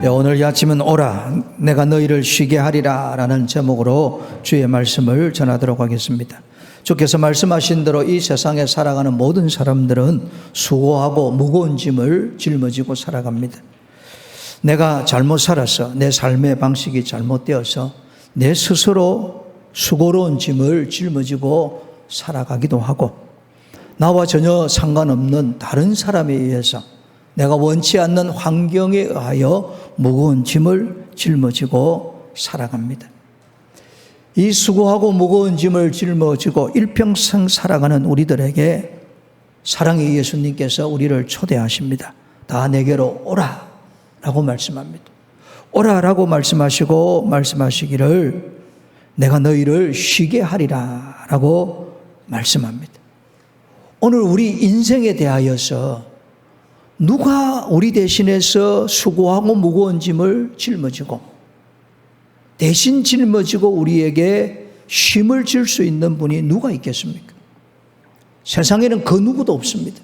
네, 오늘 이 아침은 오라 내가 너희를 쉬게 하리라 라는 제목으로 주의 말씀을 전하도록 하겠습니다. 주께서 말씀하신 대로 이 세상에 살아가는 모든 사람들은 수고하고 무거운 짐을 짊어지고 살아갑니다. 내가 잘못 살아서 내 삶의 방식이 잘못되어서 내 스스로 수고로운 짐을 짊어지고 살아가기도 하고 나와 전혀 상관없는 다른 사람에 의해서 내가 원치 않는 환경에 의하여 무거운 짐을 짊어지고 살아갑니다. 이 수고하고 무거운 짐을 짊어지고 일평생 살아가는 우리들에게 사랑의 예수님께서 우리를 초대하십니다. 다 내게로 오라 라고 말씀합니다. 오라 라고 말씀하시고 말씀하시기를 내가 너희를 쉬게 하리라 라고 말씀합니다. 오늘 우리 인생에 대하여서 누가 우리 대신해서 수고하고 무거운 짐을 짊어지고 대신 짊어지고 우리에게 쉼을 줄수 있는 분이 누가 있겠습니까? 세상에는 그 누구도 없습니다.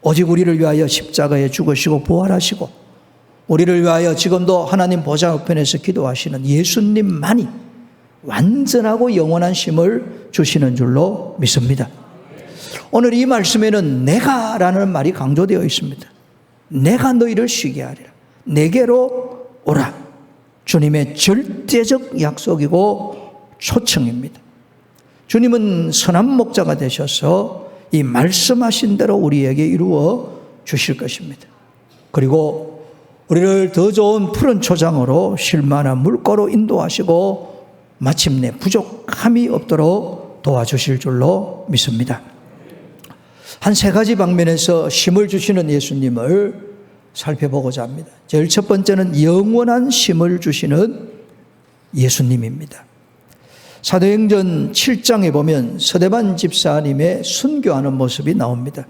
오직 우리를 위하여 십자가에 죽으시고 부활하시고 우리를 위하여 지금도 하나님 보좌 우편에서 기도하시는 예수님만이 완전하고 영원한 쉼을 주시는 줄로 믿습니다. 오늘 이 말씀에는 내가라는 말이 강조되어 있습니다. 내가 너희를 쉬게 하리라. 내게로 오라. 주님의 절대적 약속이고 초청입니다. 주님은 선한 목자가 되셔서 이 말씀하신 대로 우리에게 이루어 주실 것입니다. 그리고 우리를 더 좋은 푸른 초장으로 쉴만한 물가로 인도하시고 마침내 부족함이 없도록 도와주실 줄로 믿습니다. 한 세 가지 방면에서 힘을 주시는 예수님을 살펴보고자 합니다. 제일 첫 번째는 영원한 힘을 주시는 예수님입니다. 사도행전 7장에 보면 서대반 집사님의 순교하는 모습이 나옵니다.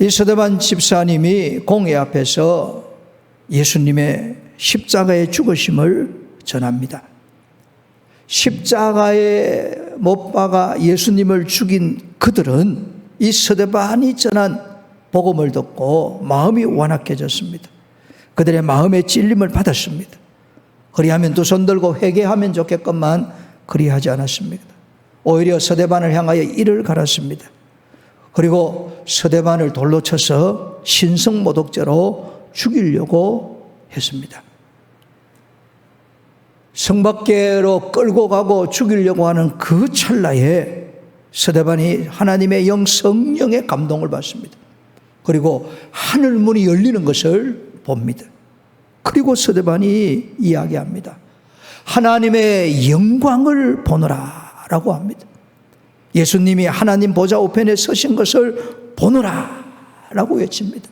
이 서대반 집사님이 공회 앞에서 예수님의 십자가의 죽으심을 전합니다. 십자가에 못 박아 예수님을 죽인 그들은 이 서대반이 전한 복음을 듣고 마음이 완악해졌습니다. 그들의 마음의 찔림을 받았습니다. 그리하면 두 손 들고 회개하면 좋겠건만 그리하지 않았습니다. 오히려 서대반을 향하여 이를 갈았습니다. 그리고 서대반을 돌로 쳐서 신성모독죄로 죽이려고 했습니다. 성 밖으로 끌고 가고 죽이려고 하는 그 찰나에 서대반이 하나님의 영 성령의 감동을 받습니다. 그리고 하늘 문이 열리는 것을 봅니다. 그리고 서대반이 이야기합니다. 하나님의 영광을 보노라 라고 합니다. 예수님이 하나님 보좌 우편에 서신 것을 보노라 라고 외칩니다.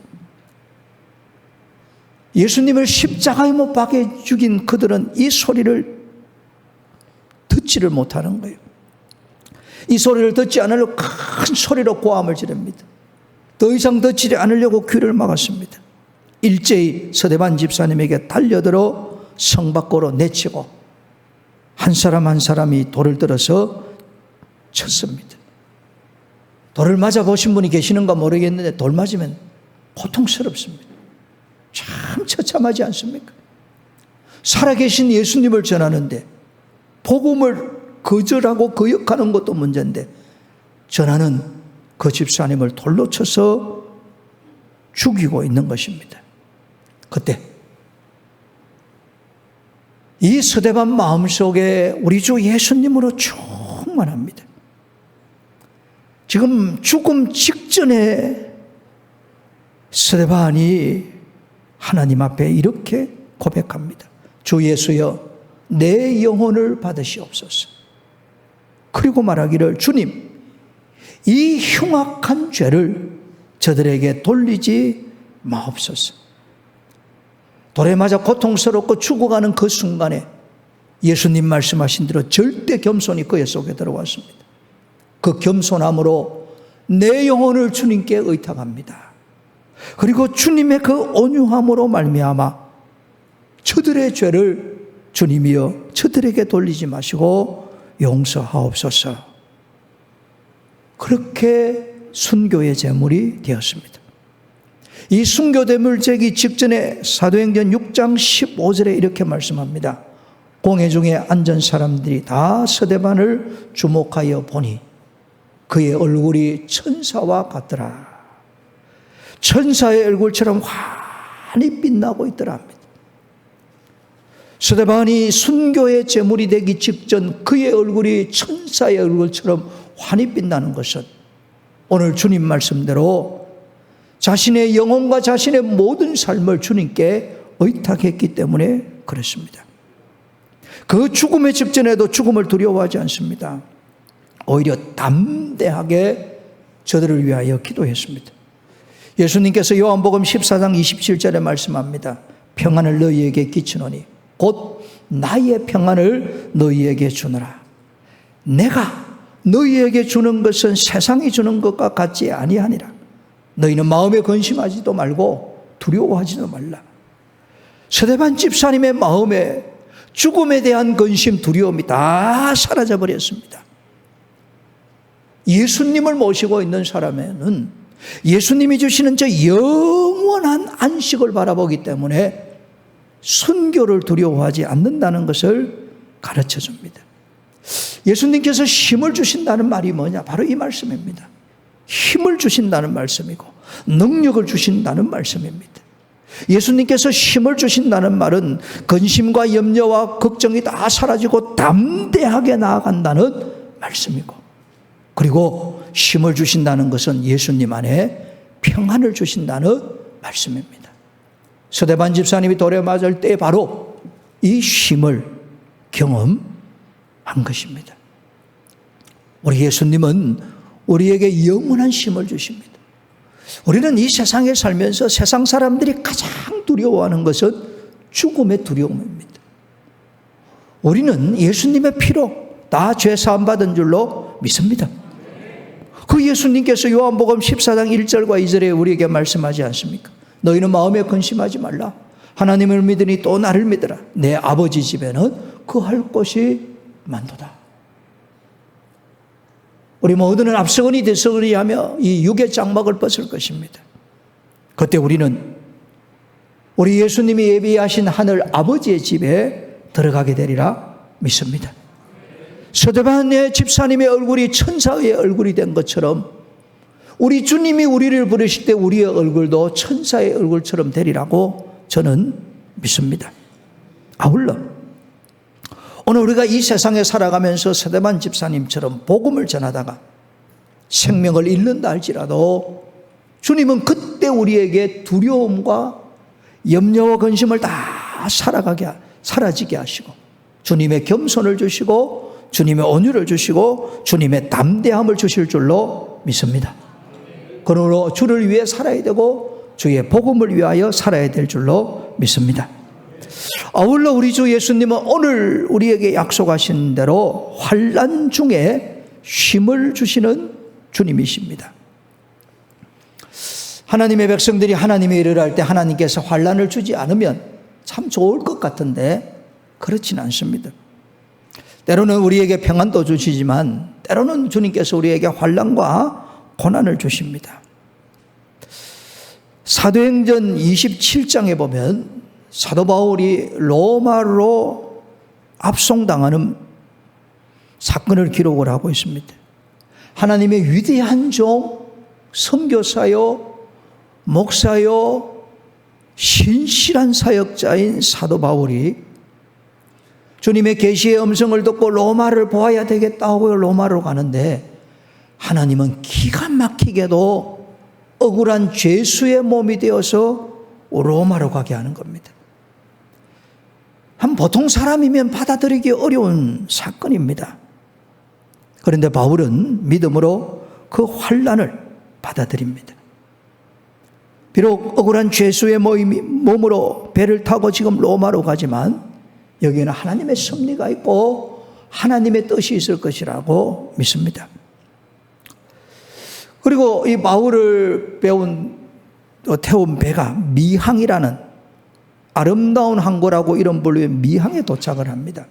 예수님을 십자가에 못 박해 죽인 그들은 이 소리를 듣지를 못하는 거예요. 이 소리를 듣지 않으려고 큰 소리로 고함을 지릅니다. 더 이상 듣지 않으려고 귀를 막았습니다. 일제히 서대반 집사님에게 달려들어 성 밖으로 내치고 한 사람 한 사람이 돌을 들어서 쳤습니다. 돌을 맞아 보신 분이 계시는가 모르겠는데 돌 맞으면 고통스럽습니다. 참 처참하지 않습니까? 살아계신 예수님을 전하는데 복음을 거절하고 거역하는 것도 문제인데 전하는 그 집사님을 돌로 쳐서 죽이고 있는 것입니다. 그때 이 서대반 마음속에 우리 주 예수님으로 충만합니다. 지금 죽음 직전에 서대반이 하나님 앞에 이렇게 고백합니다. 주 예수여, 내 영혼을 받으시옵소서. 그리고 말하기를 주님, 이 흉악한 죄를 저들에게 돌리지 마옵소서. 돌에 맞아 고통스럽고 죽어가는 그 순간에 예수님 말씀하신 대로 절대 겸손이 그의 속에 들어왔습니다. 그 겸손함으로 내 영혼을 주님께 의탁합니다. 그리고 주님의 그 온유함으로 말미암아 저들의 죄를 주님이여 저들에게 돌리지 마시고 용서하옵소서. 그렇게 순교의 제물이 되었습니다. 이 순교됨을 제기 직전에 사도행전 6장 15절에 이렇게 말씀합니다. 공회 중에 앉은 사람들이 다 서대반을 주목하여 보니 그의 얼굴이 천사와 같더라. 천사의 얼굴처럼 환히 빛나고 있더라 합니다. 서대반이 순교의 제물이 되기 직전 그의 얼굴이 천사의 얼굴처럼 환히 빛나는 것은 오늘 주님 말씀대로 자신의 영혼과 자신의 모든 삶을 주님께 의탁했기 때문에 그렇습니다. 그 죽음의 직전에도 죽음을 두려워하지 않습니다. 오히려 담대하게 저들을 위하여 기도했습니다. 예수님께서 요한복음 14장 27절에 말씀합니다. 평안을 너희에게 끼치노니 곧 나의 평안을 너희에게 주노라. 내가 너희에게 주는 것은 세상이 주는 것과 같지 아니하니라. 너희는 마음에 근심하지도 말고 두려워하지도 말라. 서대반 집사님의 마음에 죽음에 대한 근심, 두려움이 다 사라져 버렸습니다. 예수님을 모시고 있는 사람에는 예수님이 주시는 저 영원한 안식을 바라보기 때문에 순교를 두려워하지 않는다는 것을 가르쳐 줍니다. 예수님께서 힘을 주신다는 말이 뭐냐? 바로 이 말씀입니다. 힘을 주신다는 말씀이고, 능력을 주신다는 말씀입니다. 예수님께서 힘을 주신다는 말은 근심과 염려와 걱정이 다 사라지고 담대하게 나아간다는 말씀이고, 그리고 힘을 주신다는 것은 예수님 안에 평안을 주신다는 말씀입니다. 서대반 집사님이 돌에 맞을 때 바로 이 힘을 경험한 것입니다. 우리 예수님은 우리에게 영원한 힘을 주십니다. 우리는 이 세상에 살면서 세상 사람들이 가장 두려워하는 것은 죽음의 두려움입니다. 우리는 예수님의 피로 다 죄 사함 받은 줄로 믿습니다. 그 예수님께서 요한복음 14장 1절과 2절에 우리에게 말씀하지 않습니까? 너희는 마음에 근심하지 말라. 하나님을 믿으니 또 나를 믿으라. 내 아버지 집에는 그할 곳이 많도다. 우리 모두는 앞서거니 뒤서거니 하며 이 육의 장막을 벗을 것입니다. 그때 우리는 우리 예수님이 예비하신 하늘 아버지의 집에 들어가게 되리라 믿습니다. 서대반의 집사님의 얼굴이 천사의 얼굴이 된 것처럼 우리 주님이 우리를 부르실 때 우리의 얼굴도 천사의 얼굴처럼 되리라고 저는 믿습니다. 아울러 오늘 우리가 이 세상에 살아가면서 서대반 집사님처럼 복음을 전하다가 생명을 잃는다 할지라도 주님은 그때 우리에게 두려움과 염려와 근심을 다 살아가게 사라지게 하시고 주님의 겸손을 주시고 주님의 온유를 주시고 주님의 담대함을 주실 줄로 믿습니다. 그러므로 주를 위해 살아야 되고 주의 복음을 위하여 살아야 될 줄로 믿습니다. 아울러 우리 주 예수님은 오늘 우리에게 약속하신 대로 환란 중에 힘을 주시는 주님이십니다. 하나님의 백성들이 하나님의 일을 할 때 하나님께서 환란을 주지 않으면 참 좋을 것 같은데 그렇지는 않습니다. 때로는 우리에게 평안도 주시지만 때로는 주님께서 우리에게 환란과 고난을 주십니다. 사도행전 27장에 보면 사도 바울이 로마로 압송당하는 사건을 기록을 하고 있습니다. 하나님의 위대한 종, 선교사요, 목사요, 신실한 사역자인 사도 바울이 주님의 계시의 음성을 듣고 로마를 보아야 되겠다고 로마로 가는데 하나님은 기가 막히게도 억울한 죄수의 몸이 되어서 로마로 가게 하는 겁니다. 한 보통 사람이면 받아들이기 어려운 사건입니다. 그런데 바울은 믿음으로 그 환란을 받아들입니다. 비록 억울한 죄수의 몸으로 배를 타고 지금 로마로 가지만 여기에는 하나님의 섭리가 있고 하나님의 뜻이 있을 것이라고 믿습니다. 그리고 이 바울을 배운 어, 태운 배가 미항이라는 아름다운 항구라고 이름 불리는 미항에 도착을 합니다.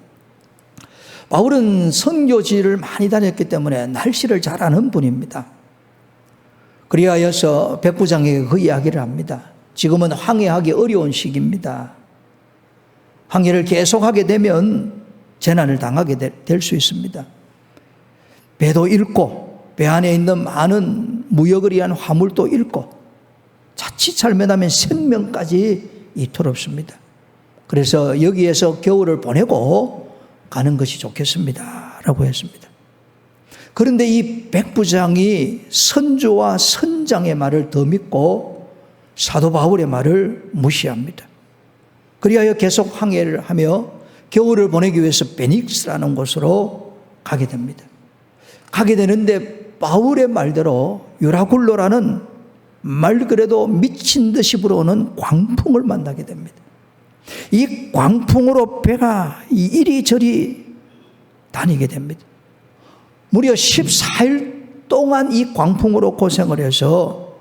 바울은 선교지를 많이 다녔기 때문에 날씨를 잘 아는 분입니다. 그리하여서 백부장에게 그 이야기를 합니다. 지금은 항해하기 어려운 시기입니다. 항해를 계속하게 되면 재난을 당하게 될 수 있습니다. 배도 잃고 배 안에 있는 많은 무역을 위한 화물도 잃고 자칫 잘못하면 생명까지 이토롭습니다. 그래서 여기에서 겨울을 보내고 가는 것이 좋겠습니다. 라고 했습니다. 그런데 이 백부장이 선조와 선장의 말을 더 믿고 사도 바울의 말을 무시합니다. 그리하여 계속 항해를 하며 겨울을 보내기 위해서 베닉스라는 곳으로 가게 됩니다. 가게 되는데 바울의 말대로 유라굴로라는 말 그래도 미친 듯이 불어오는 광풍을 만나게 됩니다. 이 광풍으로 배가 이리저리 다니게 됩니다. 무려 14일 동안 이 광풍으로 고생을 해서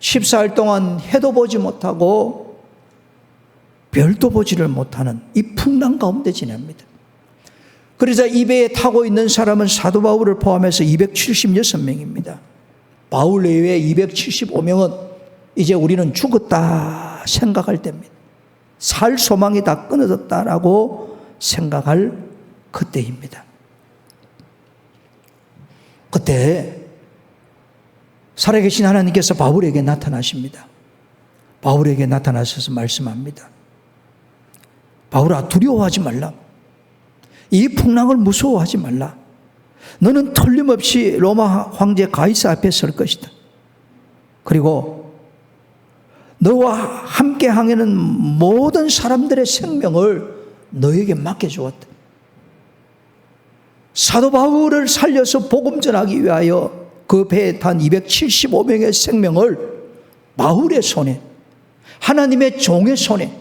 14일 동안 해도 보지 못하고 별도 보지를 못하는 이 풍랑 가운데 지냅니다. 그러자 이 배에 타고 있는 사람은 사도 바울을 포함해서 276명입니다. 바울 외에 275명은 이제 우리는 죽었다 생각할 때입니다. 살 소망이 다 끊어졌다라고 생각할 그때입니다. 그때 살아계신 하나님께서 바울에게 나타나십니다. 바울에게 나타나셔서 말씀합니다. 바울아, 두려워하지 말라. 이 풍랑을 무서워하지 말라. 너는 틀림없이 로마 황제 가이사 앞에 설 것이다. 그리고 너와 함께 항해는 모든 사람들의 생명을 너에게 맡겨주었다. 사도 바울을 살려서 복음 전하기 위하여 그 배에 탄 275명의 생명을 바울의 손에 하나님의 종의 손에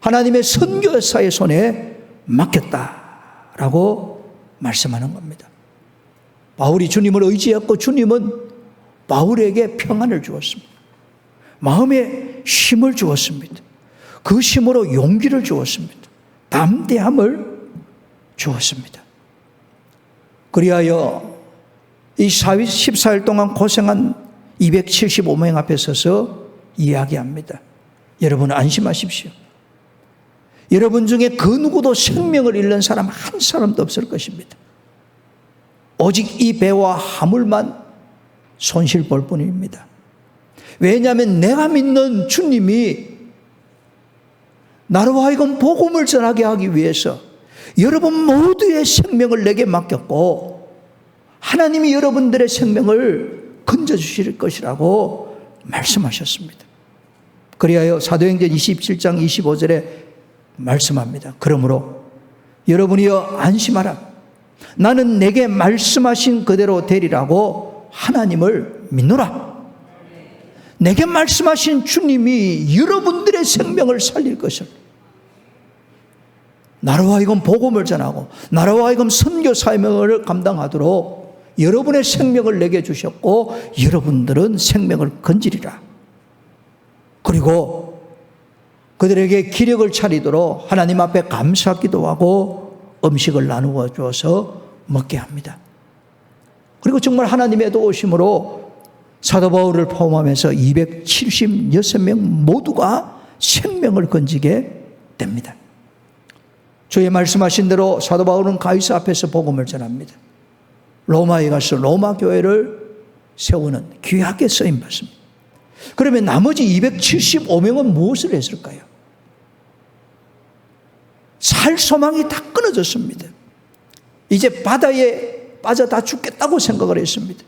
하나님의 선교사의 손에 맡겼다 라고 말씀하는 겁니다. 바울이 주님을 의지했고 주님은 바울에게 평안을 주었습니다. 마음에 힘을 주었습니다. 그 힘으로 용기를 주었습니다. 담대함을 주었습니다. 그리하여 이 14일 동안 고생한 275명 앞에 서서 이야기합니다. 여러분 안심하십시오. 여러분 중에 그 누구도 생명을 잃는 사람 한 사람도 없을 것입니다. 오직 이 배와 하물만 손실 볼 뿐입니다. 왜냐하면 내가 믿는 주님이 나로 하여금 복음을 전하게 하기 위해서 여러분 모두의 생명을 내게 맡겼고 하나님이 여러분들의 생명을 건져 주실 것이라고 말씀하셨습니다. 그리하여 사도행전 27장 25절에 말씀합니다. 그러므로 여러분이여 안심하라. 나는 내게 말씀하신 그대로 되리라고 하나님을 믿노라. 내게 말씀하신 주님이 여러분들의 생명을 살릴 것을 나로 하여금 복음을 전하고 나로 하여금 선교 사명을 감당하도록 여러분의 생명을 내게 주셨고 여러분들은 생명을 건지리라. 그리고 그들에게 기력을 차리도록 하나님 앞에 감사 기도하고 음식을 나누어 주어서 먹게 합니다. 그리고 정말 하나님의 도우심으로 사도 바울을 포함하면서 276명 모두가 생명을 건지게 됩니다. 주의 말씀하신 대로 사도 바울은 가이사 앞에서 복음을 전합니다. 로마에 가서 로마 교회를 세우는 귀하게 쓰임 받습니다. 그러면 나머지 275명은 무엇을 했을까요? 살 소망이 다 끊어졌습니다. 이제 바다에 빠져 다 죽겠다고 생각을 했습니다.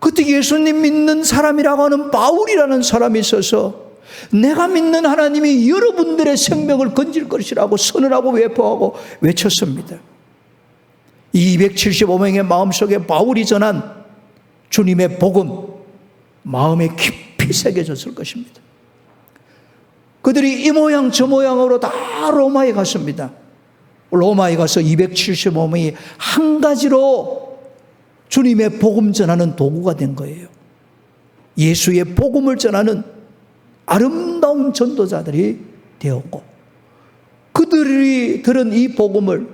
그때 예수님 믿는 사람이라고 하는 바울이라는 사람이 있어서 내가 믿는 하나님이 여러분들의 생명을 건질 것이라고 선언하고 외포하고 외쳤습니다. 275명의 마음속에 바울이 전한 주님의 복음 마음에 깊이 새겨졌을 것입니다. 그들이 이 모양 저 모양으로 다 로마에 갔습니다. 로마에 가서 275명이 한 가지로 주님의 복음 전하는 도구가 된 거예요. 예수의 복음을 전하는 아름다운 전도자들이 되었고 그들이 들은 이 복음을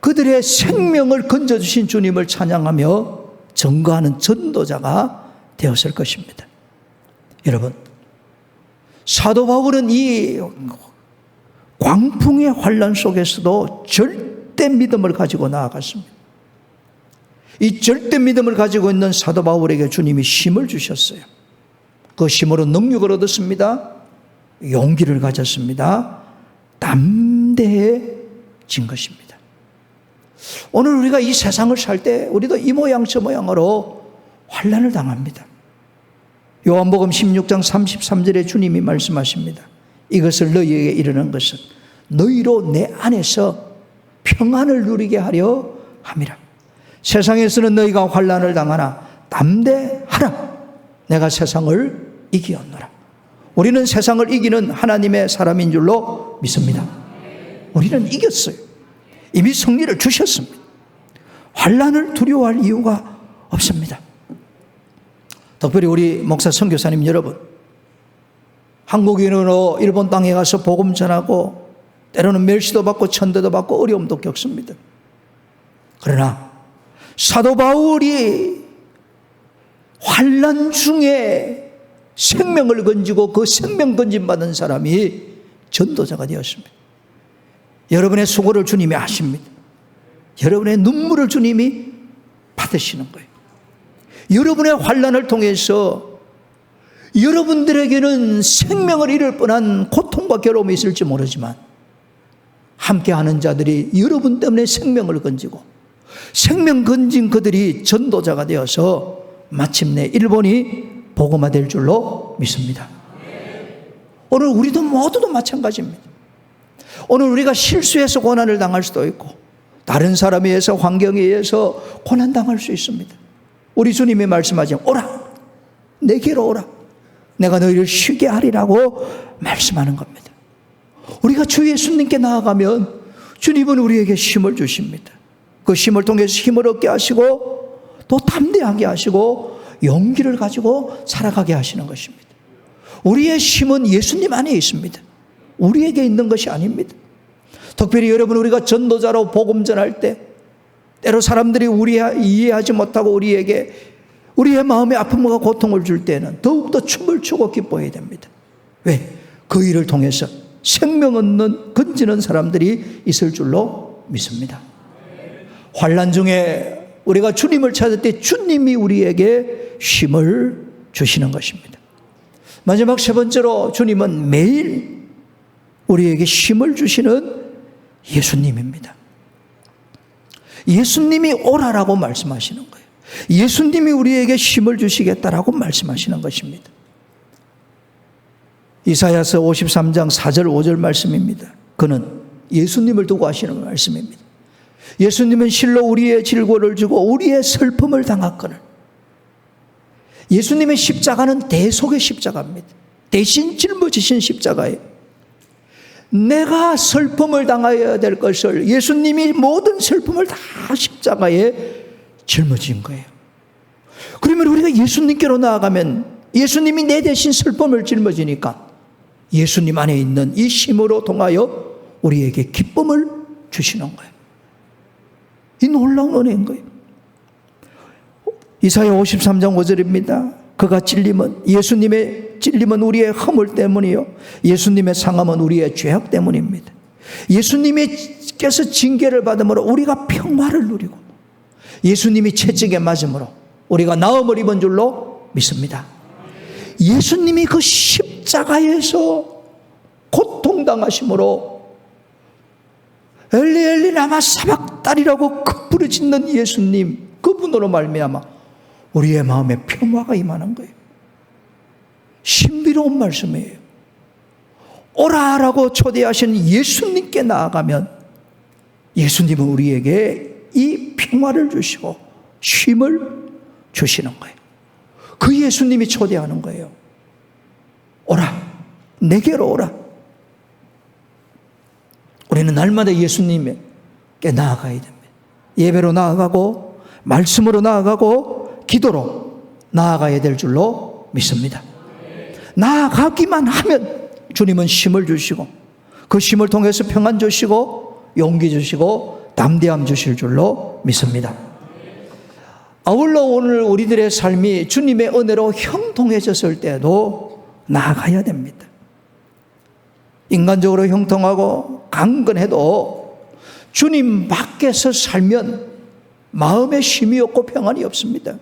그들의 생명을 건져주신 주님을 찬양하며 증거하는 전도자가 되었을 것입니다. 여러분, 사도 바울은 이 광풍의 환란 속에서도 절대 믿음을 가지고 나아갔습니다. 이 절대 믿음을 가지고 있는 사도 바울에게 주님이 힘을 주셨어요. 그 힘으로 능력을 얻었습니다. 용기를 가졌습니다. 담대해진 것입니다. 오늘 우리가 이 세상을 살 때 우리도 이 모양 저 모양으로 환란을 당합니다. 요한복음 16장 33절에 주님이 말씀하십니다. 이것을 너희에게 이르는 것은 너희로 내 안에서 평안을 누리게 하려 함이라. 세상에서는 너희가 환란을 당하나 담대하라. 내가 세상을 이기었노라. 우리는 세상을 이기는 하나님의 사람인 줄로 믿습니다. 우리는 이겼어요. 이미 승리를 주셨습니다. 환란을 두려워할 이유가 없습니다. 특별히 우리 목사 선교사님 여러분, 한국인으로 일본 땅에 가서 복음 전하고 때로는 멸시도 받고 천대도 받고 어려움도 겪습니다. 그러나 사도 바울이 환란 중에 생명을 건지고 그 생명 건진 받은 사람이 전도자가 되었습니다. 여러분의 수고를 주님이 아십니다. 여러분의 눈물을 주님이 받으시는 거예요. 여러분의 환란을 통해서 여러분들에게는 생명을 잃을 뻔한 고통과 괴로움이 있을지 모르지만 함께 하는 자들이 여러분 때문에 생명을 건지고 생명 건진 그들이 전도자가 되어서 마침내 일본이 복음화될 줄로 믿습니다. 오늘 우리도 모두도 마찬가지입니다. 오늘 우리가 실수해서 고난을 당할 수도 있고 다른 사람에 의해서 환경에 의해서 고난 당할 수 있습니다. 우리 주님이 말씀하지 오라 내게로 오라 내가 너희를 쉬게 하리라고 말씀하는 겁니다. 우리가 주 예수님께 나아가면 주님은 우리에게 힘을 주십니다. 그 힘을 통해서 힘을 얻게 하시고 또 담대하게 하시고 용기를 가지고 살아가게 하시는 것입니다. 우리의 힘은 예수님 안에 있습니다. 우리에게 있는 것이 아닙니다. 특별히 여러분 우리가 전도자로 복음 전할 때 때로 사람들이 우리 이해하지 못하고 우리에게 우리의 마음에 아픔과 고통을 줄 때는 더욱더 춤을 추고 기뻐해야 됩니다. 왜? 그 일을 통해서 생명 얻는 건지는 사람들이 있을 줄로 믿습니다. 환란 중에 우리가 주님을 찾을 때 주님이 우리에게 힘을 주시는 것입니다. 마지막 세 번째로 주님은 매일 우리에게 힘을 주시는 예수님입니다. 예수님이 오라라고 말씀하시는 거예요. 예수님이 우리에게 힘을 주시겠다라고 말씀하시는 것입니다. 이사야서 53장 4절 5절 말씀입니다. 그는 예수님을 두고 하시는 말씀입니다. 예수님은 실로 우리의 질고를 주고 우리의 슬픔을 당했거늘. 예수님의 십자가는 대속의 십자가입니다. 대신 짊어지신 십자가예요. 내가 슬픔을 당하여야 될 것을 예수님이 모든 슬픔을 다 십자가에 짊어진 거예요. 그러면 우리가 예수님께로 나아가면 예수님이 내 대신 슬픔을 짊어지니까 예수님 안에 있는 이 힘으로 통하여 우리에게 기쁨을 주시는 거예요. 이 놀라운 은혜인 거예요. 이사야 53장 5절입니다. 그가 찔림은 예수님의 찔림은 우리의 허물 때문이요. 예수님의 상함은 우리의 죄악 때문입니다. 예수님께서 징계를 받음으로 우리가 평화를 누리고 예수님이 채찍에 맞음으로 우리가 나음을 입은 줄로 믿습니다. 예수님이 그 십자가에서 고통당하심으로 엘리 엘리 나마 사박달이라고 그 부르짖는 예수님 그분으로 말미암아 우리의 마음에 평화가 임하는 거예요. 신비로운 말씀이에요. 오라라고 초대하신 예수님께 나아가면 예수님은 우리에게 이 평화를 주시고 쉼을 주시는 거예요. 그 예수님이 초대하는 거예요. 오라. 내게로 오라. 우리는 날마다 예수님께 나아가야 됩니다. 예배로 나아가고, 말씀으로 나아가고, 기도로 나아가야 될 줄로 믿습니다. 나아가기만 하면 주님은 힘을 주시고, 그 힘을 통해서 평안 주시고, 용기 주시고, 담대함 주실 줄로 믿습니다. 아울러 오늘 우리들의 삶이 주님의 은혜로 형통해졌을 때도 나아가야 됩니다. 인간적으로 형통하고 강건해도 주님 밖에서 살면 마음에 쉼이 없고 평안이 없습니다.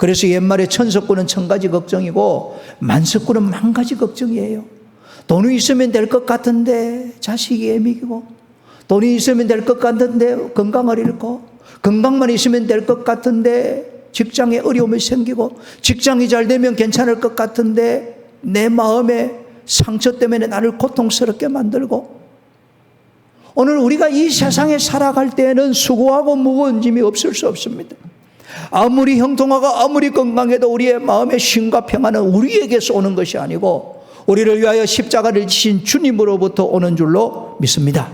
그래서 옛말에 천석구는 천 가지 걱정이고 만석구는 만 가지 걱정이에요. 돈이 있으면 될 것 같은데 자식이 애미고 돈이 있으면 될 것 같은데 건강을 잃고 건강만 있으면 될 것 같은데 직장에 어려움이 생기고 직장이 잘 되면 괜찮을 것 같은데 내 마음에 상처 때문에 나를 고통스럽게 만들고 오늘 우리가 이 세상에 살아갈 때에는 수고하고 무거운 짐이 없을 수 없습니다. 아무리 형통하고 아무리 건강해도 우리의 마음의 쉼과 평안은 우리에게서 오는 것이 아니고 우리를 위하여 십자가를 지신 주님으로부터 오는 줄로 믿습니다.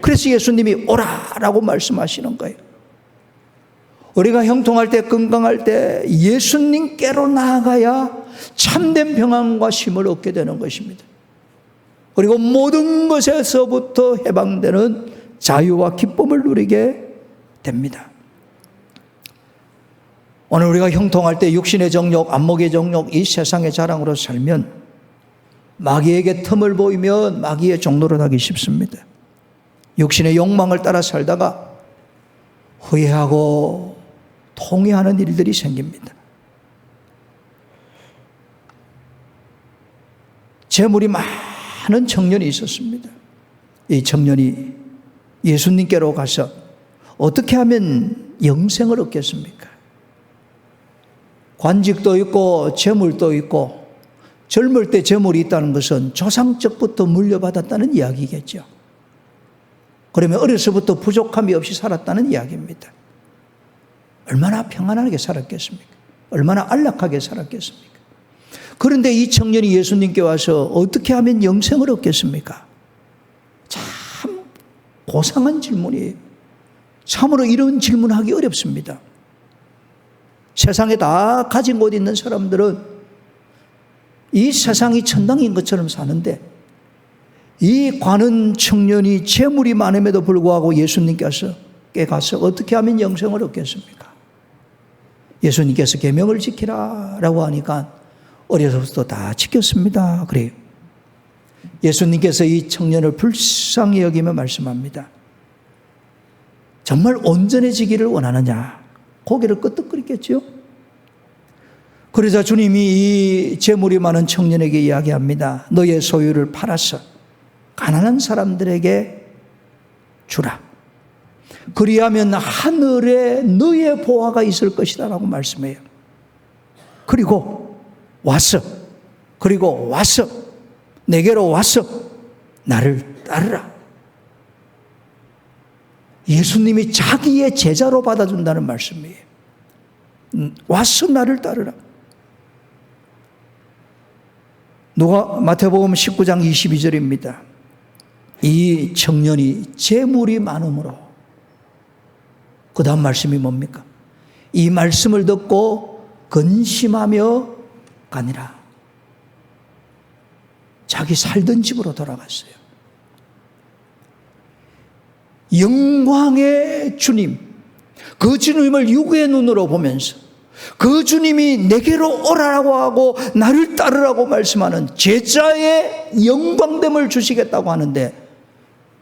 그래서 예수님이 오라라고 말씀하시는 거예요. 우리가 형통할 때 건강할 때 예수님께로 나아가야 참된 평안과 쉼을 얻게 되는 것입니다. 그리고 모든 것에서부터 해방되는 자유와 기쁨을 누리게 됩니다. 오늘 우리가 형통할 때 육신의 정욕, 안목의 정욕, 이 세상의 자랑으로 살면 마귀에게 틈을 보이면 마귀의 종로를 하기 쉽습니다. 육신의 욕망을 따라 살다가 후회하고 통회하는 일들이 생깁니다. 재물이 많은 청년이 있었습니다. 이 청년이 예수님께로 가서 어떻게 하면 영생을 얻겠습니까? 관직도 있고 재물도 있고 젊을 때 재물이 있다는 것은 조상적부터 물려받았다는 이야기겠죠. 그러면 어려서부터 부족함이 없이 살았다는 이야기입니다. 얼마나 평안하게 살았겠습니까? 얼마나 안락하게 살았겠습니까? 그런데 이 청년이 예수님께 와서 어떻게 하면 영생을 얻겠습니까? 참 고상한 질문이에요. 참으로 이런 질문하기 어렵습니다. 세상에 다 가진 곳 있는 사람들은 이 세상이 천당인 것처럼 사는데 이 관은 청년이 재물이 많음에도 불구하고 예수님께서 깨 가서 어떻게 하면 영생을 얻겠습니까? 예수님께서 계명을 지키라라고 하니까 어려서부터 다 지켰습니다. 그래요. 예수님께서 이 청년을 불쌍히 여기며 말씀합니다. 정말 온전해지기를 원하느냐? 고개를 끄덕거리겠죠? 그러자 주님이 이 재물이 많은 청년에게 이야기합니다. 너의 소유를 팔아서 가난한 사람들에게 주라. 그리하면 하늘에 너의 보화가 있을 것이다 라고 말씀해요. 그리고 와서, 그리고 와서, 내게로 와서 나를 따르라. 예수님이 자기의 제자로 받아준다는 말씀이에요. 음, 와서 나를 따르라. 누가 마태복음 19장 22절입니다. 이 청년이 재물이 많으므로 그 다음 말씀이 뭡니까? 이 말씀을 듣고 근심하며 가니라. 자기 살던 집으로 돌아갔어요. 영광의 주님, 그 주님을 육의 눈으로 보면서 그 주님이 내게로 오라라고 하고 나를 따르라고 말씀하는 제자의 영광됨을 주시겠다고 하는데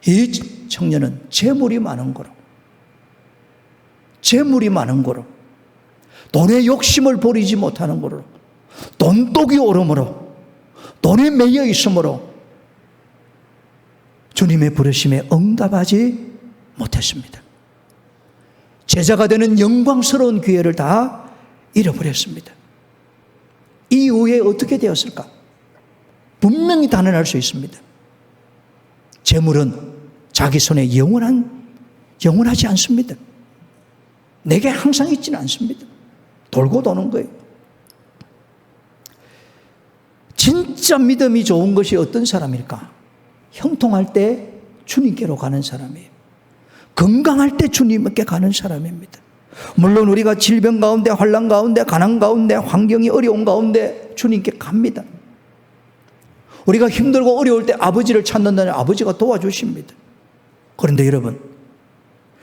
이 청년은 재물이 많은 거로 재물이 많은 거로 돈의 욕심을 버리지 못하는 거로 돈독이 오름으로 돈에 매여 있으므로 주님의 부르심에 응답하지 못했습니다. 제자가 되는 영광스러운 기회를 다 잃어버렸습니다. 이후에 어떻게 되었을까? 분명히 단언할 수 있습니다. 재물은 자기 손에 영원한, 영원하지 않습니다. 내게 항상 있지는 않습니다. 돌고 도는 거예요. 진짜 믿음이 좋은 것이 어떤 사람일까? 형통할 때 주님께로 가는 사람이에요. 건강할 때 주님께 가는 사람입니다. 물론 우리가 질병 가운데, 환란 가운데, 가난 가운데, 환경이 어려운 가운데 주님께 갑니다. 우리가 힘들고 어려울 때 아버지를 찾는다면 아버지가 도와주십니다. 그런데 여러분,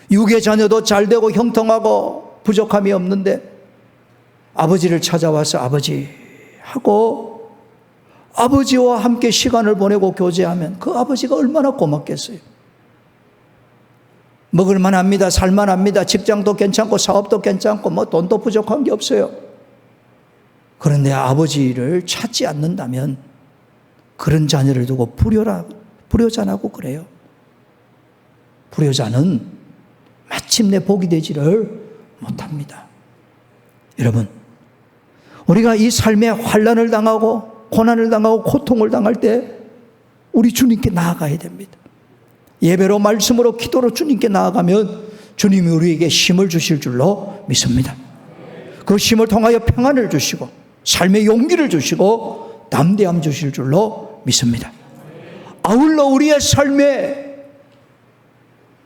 육의 자녀도 잘 되고 형통하고 부족함이 없는데 아버지를 찾아와서 아버지 하고 아버지와 함께 시간을 보내고 교제하면 그 아버지가 얼마나 고맙겠어요. 먹을만 합니다. 살만 합니다. 직장도 괜찮고 사업도 괜찮고 뭐 돈도 부족한 게 없어요. 그런데 아버지를 찾지 않는다면 그런 자녀를 두고 불효라, 불효자라고 그래요. 불효자는 마침내 복이 되지를 못합니다. 여러분, 우리가 이 삶에 환란을 당하고 고난을 당하고 고통을 당할 때 우리 주님께 나아가야 됩니다. 예배로 말씀으로 기도로 주님께 나아가면 주님이 우리에게 힘을 주실 줄로 믿습니다. 그 힘을 통하여 평안을 주시고 삶의 용기를 주시고 담대함 주실 줄로 믿습니다. 아울러 우리의 삶에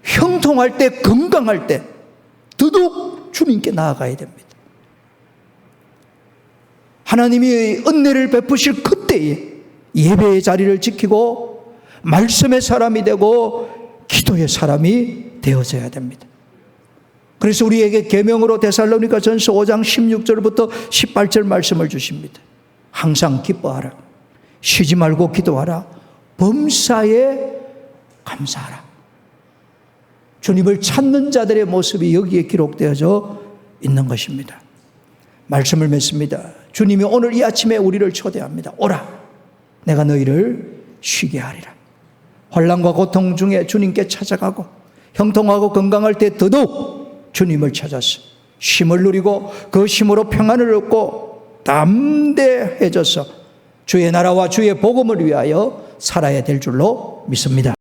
형통할 때 건강할 때 더더욱 주님께 나아가야 됩니다. 하나님이 은혜를 베푸실 그때에 예배의 자리를 지키고 말씀의 사람이 되고 기도의 사람이 되어져야 됩니다. 그래서 우리에게 계명으로 데살로니가 전서 5장 16절부터 18절 말씀을 주십니다. 항상 기뻐하라. 쉬지 말고 기도하라. 범사에 감사하라. 주님을 찾는 자들의 모습이 여기에 기록되어져 있는 것입니다. 말씀을 맺습니다. 주님이 오늘 이 아침에 우리를 초대합니다. 오라. 내가 너희를 쉬게 하리라. 환란과 고통 중에 주님께 찾아가고 형통하고 건강할 때 더더욱 주님을 찾아서 쉼을 누리고 그 쉼으로 평안을 얻고 담대해져서 주의 나라와 주의 복음을 위하여 살아야 될 줄로 믿습니다.